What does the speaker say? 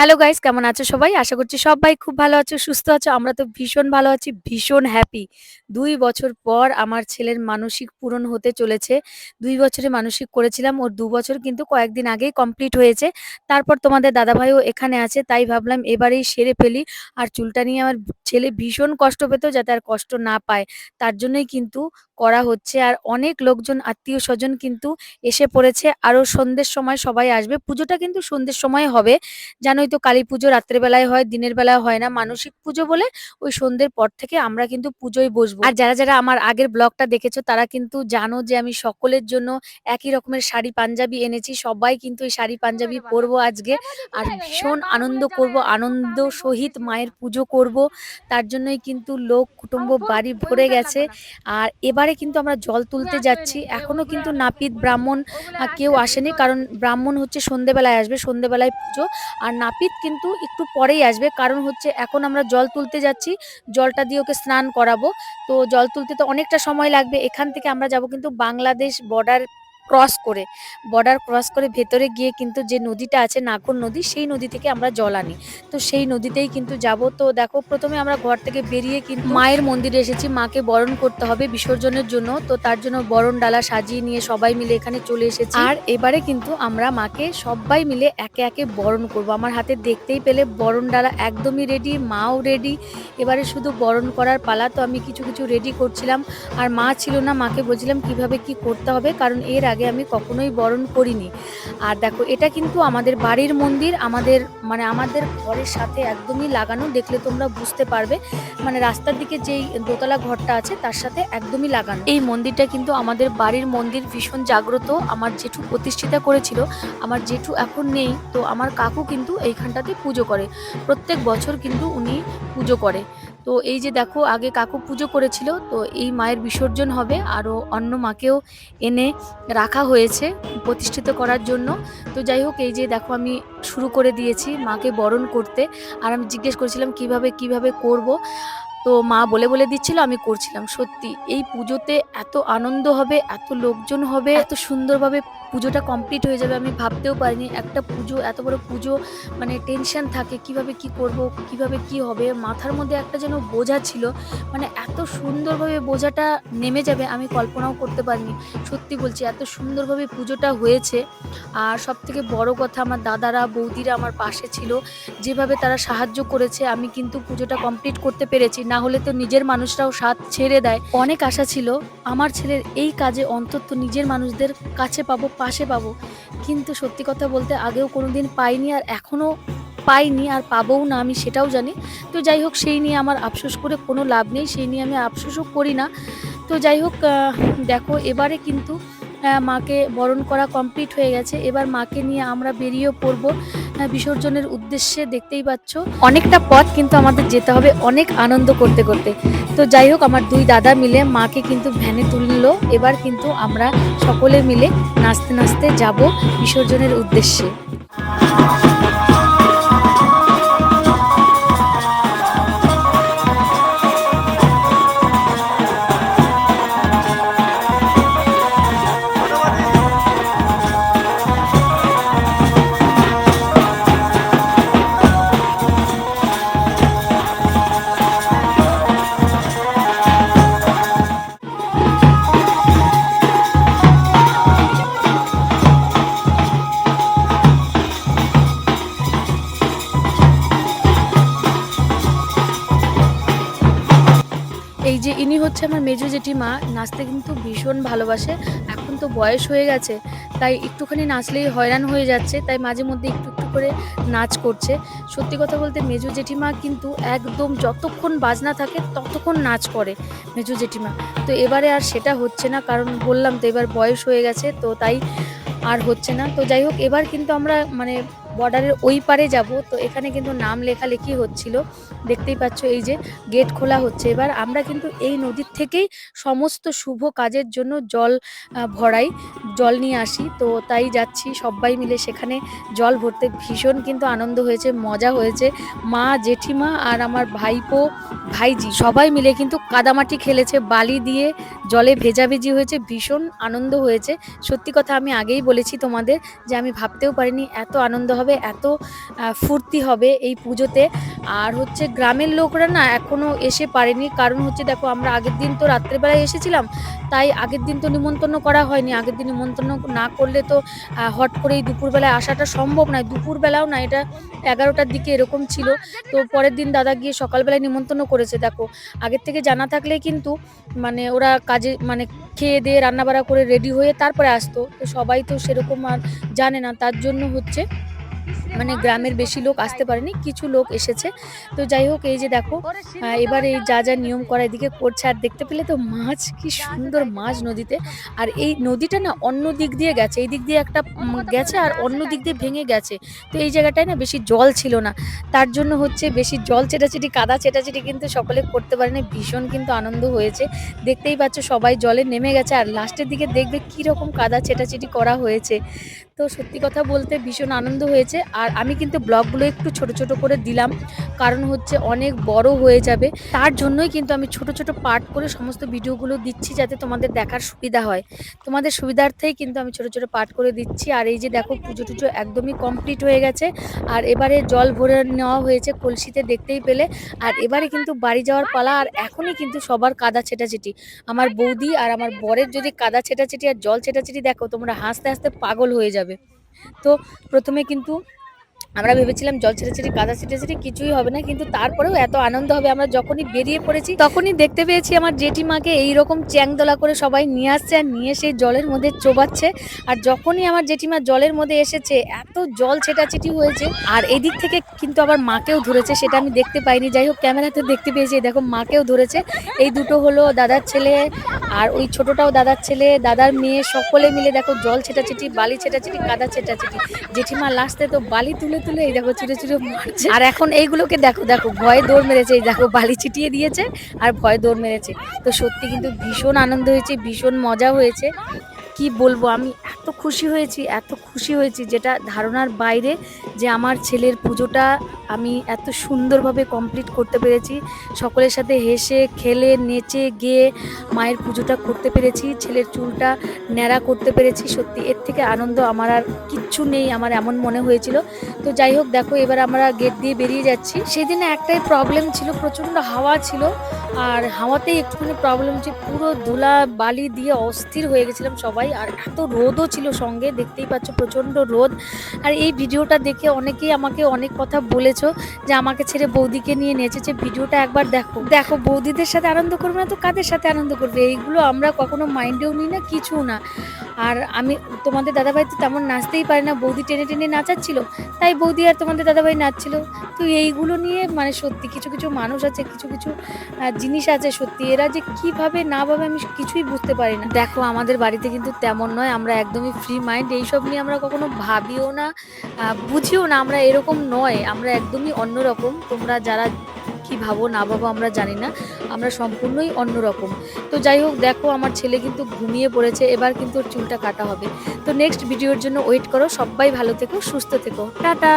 Hello guys কেমন আছো সবাই? আশা করছি সবাই খুব ভালো আছো, সুস্থ আছো। আমরা তো ভীষণ ভালো আছি, ভীষণ হ্যাপি দুই বছর পর আমার ছেলের মানসিক পূরণ হতে চলেছে। দুই বছরে মানসিক করেছিলাম, ওর দু বছর কিন্তু কয়েকদিন আগেই কমপ্লিট হয়েছে। তারপর তোমাদের দাদাভাইও এখানে আছে, তাই ভাবলাম এবারেই সেরে ফেলি। আর চুলটা নিয়ে আমার ছেলে ভীষণ কষ্ট পেত যাতে আর কষ্ট না পায়। তার জন্যই কিন্তু করা হচ্ছে। আর অনেক লোকজন, আত্মীয় স্বজন কিন্তু এসে পড়েছে। আরও সন্ধ্যের সময় সবাই আসবে। পুজোটা কিন্তু সন্ধ্যের সময় হবে। জানোই তো কালী পুজো রাত্রেবেলায় হয় দিনের বেলায় হয় না। মানসিক পুজো বলে ওই সন্ধ্যের পর থেকে আমরা কিন্তু পুজোয় বসবো। আর যারা যারা আমার আগের ব্লগটা দেখেছ তারা কিন্তু জানো যে আমি সকলের জন্য একই রকমের শাড়ি পাঞ্জাবি এনেছি। সবাই কিন্তু এই শাড়ি পাঞ্জাবি পরবো আজকে। আর ভীষণ আনন্দ করব আনন্দ সহিত মায়ের পুজো করব। তার জন্যই কিন্তু লোক কুটুম্ব বাড়ি ভরে গেছে। আর এবারে কিন্তু আমরা জল তুলতে যাচ্ছি। এখনও কিন্তু নাপিত ব্রাহ্মণ কেউ আসেনি। কারণ ব্রাহ্মণ হচ্ছে সন্ধেবেলায় আসবে সন্ধেবেলায় পুজো। আর নাপিত কিন্তু একটু পরেই আসবে। কারণ হচ্ছে এখন আমরা জল তুলতে যাচ্ছি, জলটা দিয়ে ওকে স্নান করাবো। তো জল তুলতে তো অনেকটা সময় লাগবে। এখান থেকে আমরা যাব কিন্তু বাংলাদেশ বর্ডার ক্রস করে বর্ডার ক্রস করে ভেতরে গিয়ে কিন্তু যে নদীটা আছে নাগর নদী, সেই নদী থেকে আমরা জল আনি। তো সেই নদীতেই কিন্তু যাব। তো দেখো, প্রথমে আমরা ঘর থেকে বেরিয়ে কিন্তু মায়ের মন্দিরে এসেছি। মাকে বরণ করতে হবে বিসর্জনের জন্য। তো তার জন্য বরণ ডালা সাজিয়ে নিয়ে সবাই মিলে এখানে চলে এসেছি। আর এবারে কিন্তু আমরা মাকে সবাই মিলে একে একে বরণ করব। আমার হাতে দেখতেই পেলে বরণ ডালা একদমই রেডি মাও রেডি এবারে শুধু বরণ করার পালা, তো আমি কিছু কিছু রেডি করছিলাম। আর মা ছিল না, মাকে বলছিলাম কীভাবে কি করতে হবে? কারণ এর আগে আমি কখনোই বরণ করিনি। আর দেখো, এটা কিন্তু আমাদের বাড়ির মন্দির, আমাদের মানে আমাদের ঘরের সাথে একদমই লাগানো, দেখলে তোমরা বুঝতে পারবে। মানে রাস্তার দিকে যেই দোতলা ঘরটা আছে, তার সাথে একদমই লাগানো। এই মন্দিরটা কিন্তু আমাদের বাড়ির মন্দির ভীষণ জাগ্রত। আমার জেঠু প্রতিষ্ঠিতা করেছিল, আমার জেঠু এখন নেই, তো আমার কাকু কিন্তু এইখানটাতে পুজো করে। প্রত্যেক বছর কিন্তু উনি পুজো করে। তো এই যে দেখো, আগে কাকু পুজো করেছিল, তো এই মায়ের বিসর্জন হবে, আরও অন্য মাকেও এনে রাখা হয়েছে প্রতিষ্ঠিত করার জন্য। তো যাই হোক, এই যে দেখো, আমি শুরু করে দিয়েছি মাকে বরণ করতে। আর আমি জিজ্ঞেস করেছিলাম, কীভাবে কীভাবে করব? তো মা বলে বলে দিচ্ছিল, আমি করছিলাম। সত্যি, এই পুজোতে এত আনন্দ হবে, এত লোকজন হবে, এত সুন্দরভাবে পুজোটা কমপ্লিট হয়ে যাবে, আমি ভাবতেও পারিনি। একটা পুজো, এত বড় পুজো মানে টেনশন থাকে, কীভাবে কি করব, কীভাবে কি হবে? মাথার মধ্যে একটা যেন বোঝা ছিল মানে এত সুন্দরভাবে বোঝাটা নেমে যাবে, আমি কল্পনাও করতে পারিনি। সত্যি বলছি, এত সুন্দরভাবে পুজোটা হয়েছে। আর সব থেকে বড় কথা, আমার দাদারা, বৌদিরা আমার পাশে ছিল। যেভাবে তারা সাহায্য করেছে, আমি কিন্তু পুজোটা কমপ্লিট করতে পেরেছি। না হলে তো নিজের মানুষরাও সাথ ছেড়ে দেয়। অনেক আশা ছিল, আমার ছেলের এই কাজে অন্তত নিজের মানুষদের কাছে পাবো, পাশে পাবো। কিন্তু সত্যি কথা বলতে আগেও কোনোদিন পাইনি আর এখনও পাইনি আর পাবোও না আমি সেটাও জানি। তো যাই হোক, সেই নিয়ে আমার আফসোস করে কোনো লাভ নেই, সেই নিয়ে আমি আফসোসও করি না। তো যাই হোক দেখো, এবারে কিন্তু মাকে বরণ করা কমপ্লিট হয়ে গেছে। এবার মাকে নিয়ে আমরা বেরিয়েও পড়ব। আহ, বিসর্জনের উদ্দেশ্যে দেখতেই পাচ্ছ অনেকটা পথ কিন্তু আমাদের যেতে হবে অনেক আনন্দ করতে করতে। তো যাই হোক আমার দুই দাদা মিলে মাকে কিন্তু ভ্যানে তুললো। এবার কিন্তু আমরা সকলে মিলে নাচতে নাচতে যাব বিসর্জনের উদ্দেশ্যে। যে ইনি হচ্ছে আমার মেজো জেঠিমা, নাচতে কিন্তু ভীষণ ভালোবাসে, এখন তো বয়স হয়ে গেছে, তাই একটুখানি নাচলেই হয়রান হয়ে যাচ্ছে, তাই মাঝে মধ্যে একটু একটু করে নাচ করছে। সত্যি কথা বলতে মেজো জেঠিমা কিন্তু একদম যতক্ষণ বাজনা থাকে ততক্ষণ নাচ করে মেজো জেঠিমা। তো এবারে আর সেটা হচ্ছে না, কারণ বললাম তো এবার বয়স হয়ে গেছে, তো তাই আর হচ্ছে না। তো যাই হোক, এবার কিন্তু আমরা মানে বর্ডারের ওই পারে যাব। তো এখানে কিন্তু নাম লেখালেখি হচ্ছিল। দেখতেই পাচ্ছ এই যে গেট খোলা হচ্ছে। এবার আমরা কিন্তু এই নদীর থেকেই সমস্ত শুভ কাজের জন্য জল ভরাই, জল নিয়ে আসি। তো তাই যাচ্ছি সবাই মিলে সেখানে জল ভরতে। ভীষণ কিন্তু আনন্দ হয়েছে, মজা হয়েছে। মা, জেঠিমা আর আমার ভাইপো, ভাইজি সবাই মিলে কিন্তু কাদামাটি খেলেছে। বালি দিয়ে জলে ভেজাভেজি হয়েছে। ভীষণ আনন্দ হয়েছে। সত্যি কথা আমি আগেই বলেছি তোমাদের যে আমি ভাবতেও পারিনি এত আনন্দ হবে। হবে, এত ফুর্তি হবে এই পুজোতে। আর হচ্ছে গ্রামের লোকরা না এখনও এসে পারেনি। কারণ হচ্ছে দেখো, আমরা আগের দিন তো রাত্রেবেলায় এসেছিলাম, তাই আগের দিন তো নিমন্ত্রণ করা হয়নি। আগের দিন নিমন্ত্রণ না করলে তো হট করেই দুপুরবেলায় আসাটা সম্ভব নয়। দুপুরবেলাও না, এটা এগারোটার দিকে এরকম ছিল। তো পরের দিন দাদা গিয়ে সকালবেলায় নিমন্ত্রণ করেছে। দেখো, আগের থেকে জানা থাকলে কিন্তু মানে ওরা কাজে মানে খেয়ে দিয়ে রান্নাবাড়া করে রেডি হয়ে তারপরে আসতো। তো সবাই তো সেরকম আর জানে না। তার জন্য হচ্ছে Thank you. মানে গ্রামের বেশি লোক আসতে পারেনি, কিছু লোক এসেছে। তো যাই হোক, এই যে দেখো এবার এই যা যা নিয়ম করা এদিকে করছে, আর দেখতে পেলে তো মাছ, কি সুন্দর মাছ নদীতে। আর এই নদীটা না অন্য দিক দিয়ে গেছে, এই দিক দিয়ে একটা গেছে আর অন্য দিক দিয়ে ভেঙে গেছে। তো এই জায়গাটায় না বেশি জল ছিল না। তার জন্য হচ্ছে বেশি জল চেটাচেটি কাদা চেটাচেটি কিন্তু সকলে করতে পারেনি ভীষণ কিন্তু আনন্দ হয়েছে। দেখতেই পাচ্ছ সবাই জলে নেমে গেছে, আর লাস্টের দিকে দেখবে কীরকম কাদা চেটাচেটি করা হয়েছে। তো সত্যি কথা বলতে ভীষণ আনন্দ হয়েছে। আর আমি কিন্তু ব্লগগুলো একটু ছোট ছোট করে দিলাম, কারণ হচ্ছে অনেক বড় হয়ে যাবে। তার জন্যই কিন্তু আমি ছোট ছোট পার্ট করে সমস্ত ভিডিওগুলো দিচ্ছি যাতে তোমাদের দেখার সুবিধা হয়। তোমাদের সুবিধার্থেই কিন্তু আমি ছোট ছোট পার্ট করে দিচ্ছি। আর এই যে দেখো, পুজো টুজো একদমই কমপ্লিট হয়ে গেছে। আর এবারে জল ভরে নেওয়া হয়েছে কলসিতে দেখতেই পেলে। আর এবারে কিন্তু বাড়ি যাওয়ার পালা, আর এখনই কিন্তু সবার কাদা ছেটাছেটি। আমার বৌদি আর আমার বরের যদি কাদা ছেটাছেটি আর জল ছেটাছেটি দেখো, তোমরা হাসতে হাসতে পাগল হয়ে যাবে। তো প্রথমে কিন্তু আমরা ভেবেছিলাম জল ছেটাছেটি কাদা ছেটাছেটি কিছুই হবে না, কিন্তু তারপরেও এত আনন্দ হবে। আমরা যখনই বেরিয়ে পড়েছি, তখনই দেখতে পেয়েছি আমার জেঠিমাকে এইরকম চ্যাংদোলা করে সবাই নিয়ে আসছে আর নিয়ে সেই জলের মধ্যে চোবাচ্ছে। আর যখনই আমার জেঠিমা জলের মধ্যে এসেছে, এত জল ছেটাছেটি হয়েছে। আর এদিক থেকে কিন্তু আবার মাকেও ধরেছে, সেটা আমি দেখতে পাইনি। যাই হোক, ক্যামেরাতে দেখতে পেয়েছি দেখো মাকেও ধরেছে। এই দুটো হলো দাদার ছেলে আর ওই ছোটটাও দাদার ছেলে। দাদার মেয়ে সকলে মিলে দেখো জল ছেটাছেটি, বালি ছেটাছেটি কাদা ছেটাছেটি। জেঠিমা লাস্টে তো বালি তুলে তুলে এই দেখো ছুটে ছুটে মারছে। আর এখন এইগুলোকে দেখো দেখো, ভয়ে দৌড় মেরেছে। এই দেখো, বালি ছিটিয়ে দিয়েছে আর ভয়ে দৌড় মেরেছে। তো সত্যি কিন্তু ভীষণ আনন্দ হয়েছে, ভীষণ মজা হয়েছে। কি বলব? আমি এত খুশি হয়েছি, এত খুশি হয়েছি যেটা ধারণার বাইরে যে আমার ছেলের পুজোটা আমি এত সুন্দরভাবে কমপ্লিট করতে পেরেছি। সকলের সাথে হেসে, খেলে, নেচে, গিয়ে মায়ের পুজোটা করতে পেরেছি। ছেলের চুলটা ন্যাড়া করতে পেরেছি। সত্যি, এর থেকে আনন্দ আমার আর কিচ্ছু নেই, আমার এমন মনে হয়েছিল। তো যাই হোক, দেখো, এবার আমরা গেট দিয়ে বেরিয়ে যাচ্ছি। সেদিনে একটাই প্রবলেম ছিল, প্রচণ্ড হাওয়া ছিল। আর হাওয়াতেই একটুখানি প্রবলেম হচ্ছে পুরো ধুলা বালি দিয়ে অস্থির হয়ে গেছিলাম সবাই। আর এত রোদও ছিল সঙ্গে, দেখতেই পাচ্ছ প্রচণ্ড রোদ। আর এই ভিডিওটা দেখে অনেকেই আমাকে অনেক কথা বলেছ যে আমাকে ছেড়ে বৌদিকে নিয়ে নেচেছে। ভিডিওটা একবার দেখো। দেখো, বৌদিদের সাথে আনন্দ করবে না তো কাদের সাথে আনন্দ করবে? এইগুলো আমরা কখনো মাইন্ডেও নিই না কিছু না। আর আমি, তোমাদের দাদাভাই তো তেমন নাচতেই পারে না, বৌদি টেনে টেনে নাচাচ্ছিল, তাই বৌদি আর তোমাদের দাদাভাই নাচছিল। তো এইগুলো নিয়ে মানে সত্যি কিছু কিছু মানুষ আছে, কিছু কিছু জিনিস আছে সত্যি। এরা যে কীভাবে না ভাবে আমি কিছুই বুঝতে পারি না। দেখো, আমাদের বাড়িতে কিন্তু তেমন নয়, আমরা একদমই ফ্রি মাইন্ড এইসব নিয়ে আমরা কখনো ভাবিও না বুঝিও না, আমরা এরকম নয়, আমরা একদমই অন্যরকম। তোমরা যারা কি ভাবো না ভাবো আমরা জানি না। আমরা সম্পূর্ণই অন্যরকম। তো যাই হোক, দেখো আমার ছেলে কিন্তু ঘুমিয়ে পড়েছে, এবার কিন্তু ওর চুলটা কাটা হবে। তো নেক্সট ভিডিওর জন্য ওয়েট করো, সবাই ভালো থেকো, সুস্থ থেকো। টাটা!